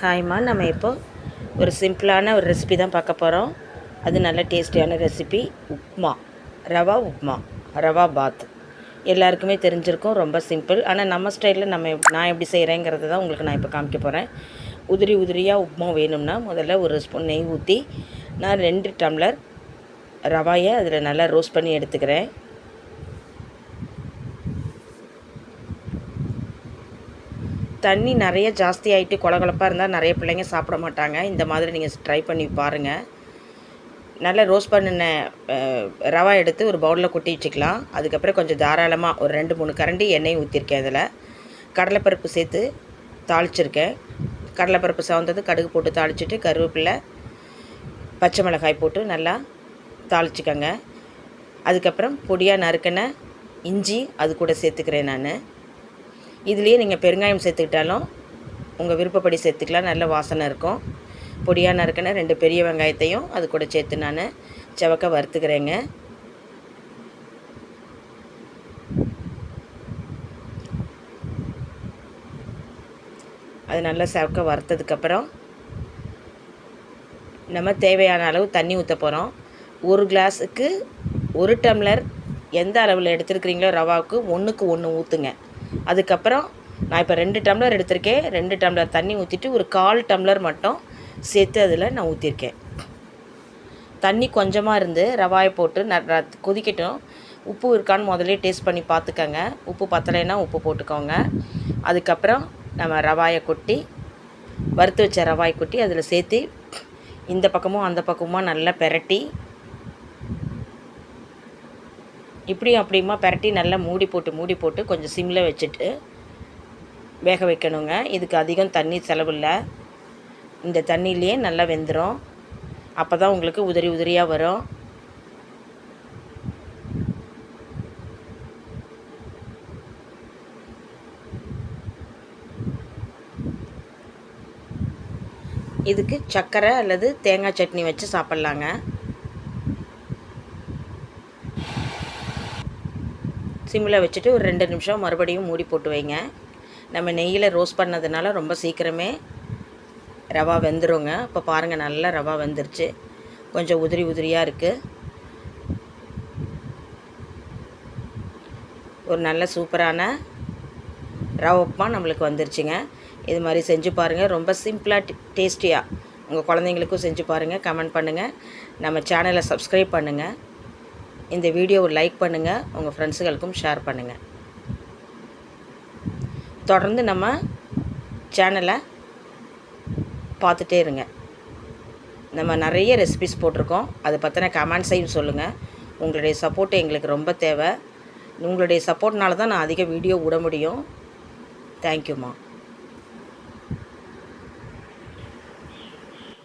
ஹாய்மா நம்ம இப்போ ஒரு சிம்பிளான ஒரு ரெசிபி தான் பார்க்க போகிறோம் அது நல்ல டேஸ்டியான ரெசிபி உப்மா. ரவா உப்மா ரவா பாத் எல்லாருக்குமே தெரிஞ்சிருக்கும் ரொம்ப சிம்பிள் ஆனால் நம்ம ஸ்டைலில் நம்ம நான் எப்படி செய்கிறேங்கிறது தான் உங்களுக்கு நான் இப்போ காமிக்க போகிறேன் உதிரி உதிரியாக உப்மா வேணும்னா முதல்ல ஒரு ஸ்பூன் நெய் ஊற்றி நான் ரெண்டு டம்ளர் ரவாயை அதில் நல்லா ரோஸ்ட் பண்ணி எடுத்துக்கிறேன். தண்ணி நிறைய ஜாஸ்தி ஆகிட்டு கொலகொலப்பாக இருந்தால் நிறைய பிள்ளைங்க சாப்பிட மாட்டாங்க. இந்த மாதிரி நீங்கள் ட்ரை பண்ணி பாருங்கள் நல்லா ரோஸ்ட் பண்ணின ரவா எடுத்து ஒரு பவுலில் கொட்டி வச்சுக்கலாம். அதுக்கப்புறம் கொஞ்சம் தாராளமாக ஒரு ரெண்டு மூணு கரண்டி எண்ணெய் ஊற்றிருக்கேன் அதில் கடலைப்பருப்பு சேர்த்து தாளிச்சிருக்கேன். கடலைப்பருப்பு சவந்தது கடுகு போட்டு தாளிச்சிட்டு கருவேப்பிலை பச்சை மிளகாய் போட்டு நல்லா தாளிச்சிக்கோங்க. அதுக்கப்புறம் பொடியாக நறுக்கின இஞ்சி அது கூட சேர்த்துக்கிறேன் நான். இதுலேயே நீங்கள் பெருங்காயம் சேர்த்துக்கிட்டாலும் உங்கள் விருப்பப்படி சேர்த்துக்கலாம். நல்ல வாசனை இருக்கும். பொடியாக நறுக்கின ரெண்டு பெரிய வெங்காயத்தையும் அது கூட சேர்த்து நான் செவக்க வறுத்துக்கிறேங்க. அது நல்லா செவக்க வறுத்ததுக்கப்புறம் நம்ம தேவையான அளவு தண்ணி ஊற்ற போகிறோம் ஒரு கிளாஸுக்கு ஒரு டம்ளர் எந்த அளவில் எடுத்துருக்கிறீங்களோ ரவாவுக்கு ஒன்றுக்கு ஒன்று ஊற்றுங்க அதுக்கப்புறம் நான் இப்போ ரெண்டு டம்ளர் எடுத்திருக்கேன். ரெண்டு டம்ளர் தண்ணி ஊற்றிட்டு ஒரு கால் டம்ளர் மட்டும் சேர்த்து அதில் நான் ஊற்றிருக்கேன் தண்ணி கொஞ்சமாக இருந்து ரவாயை போட்டு ந கொதிக்கட்டும். உப்பு இருக்கான்னு முதல்ல டேஸ்ட் பண்ணி பார்த்துக்கோங்க உப்பு பத்தலைன்னா உப்பு போட்டுக்கோங்க. அதுக்கப்புறம் நம்ம ரவாயை கொட்டி வறுத்து வச்ச ரவாயை கொட்டி அதில் சேர்த்து இந்த பக்கமும் அந்த பக்கமும் நல்லா பெரட்டி இப்படியும் அப்படியுமா பரட்டி நல்லா மூடி போட்டு மூடி போட்டு கொஞ்சம் சிம்மில் வச்சுட்டு வேக வைக்கணுங்க. இதுக்கு அதிகம் தண்ணி செலவில்லை. இந்த தண்ணியிலேயே நல்லா வெந்துடும் அப்போ தான் உங்களுக்கு உதிரி உதிரியாக வரும். இதுக்கு சர்க்கரை அல்லது தேங்காய் சட்னி வச்சு சாப்பிட்லாங்க. சிம்மில் வச்சுட்டு ஒரு ரெண்டு நிமிஷம் மறுபடியும் மூடி போட்டு வைங்க. நம்ம நெய்யில் ரோஸ்ட் பண்ணதுனால ரொம்ப சீக்கிரமே ரவா வெந்துருங்க. இப்போ பாருங்கள் நல்லா ரவா வெந்துருச்சு. கொஞ்சம் உதிரி உதிரியாக இருக்குது ஒரு நல்ல சூப்பரான ரவ உப்புமா நம்மளுக்கு வந்துருச்சுங்க. இது மாதிரி செஞ்சு பாருங்கள் ரொம்ப சிம்பிளாக டேஸ்டியாக உங்கள் குழந்தைங்களுக்கும் செஞ்சு பாருங்கள் கமெண்ட் பண்ணுங்கள் நம்ம சேனலை சப்ஸ்கிரைப் பண்ணுங்கள் இந்த வீடியோவை லைக் பண்ணுங்கள் உங்கள் ஃப்ரெண்ட்ஸுகளுக்கும் ஷேர் பண்ணுங்கள் தொடர்ந்து நம்ம சேனலை பார்த்துட்டே இருங்க. நம்ம நிறைய ரெசிபிஸ் போட்டிருக்கோம். அதை பற்றின கமெண்ட்ஸையும் சொல்லுங்கள் உங்களுடைய சப்போர்ட் எங்களுக்கு ரொம்ப தேவை. உங்களுடைய சப்போர்ட்னால தான் நான் அதிக வீடியோ விட முடியும். தேங்க்யூம்மா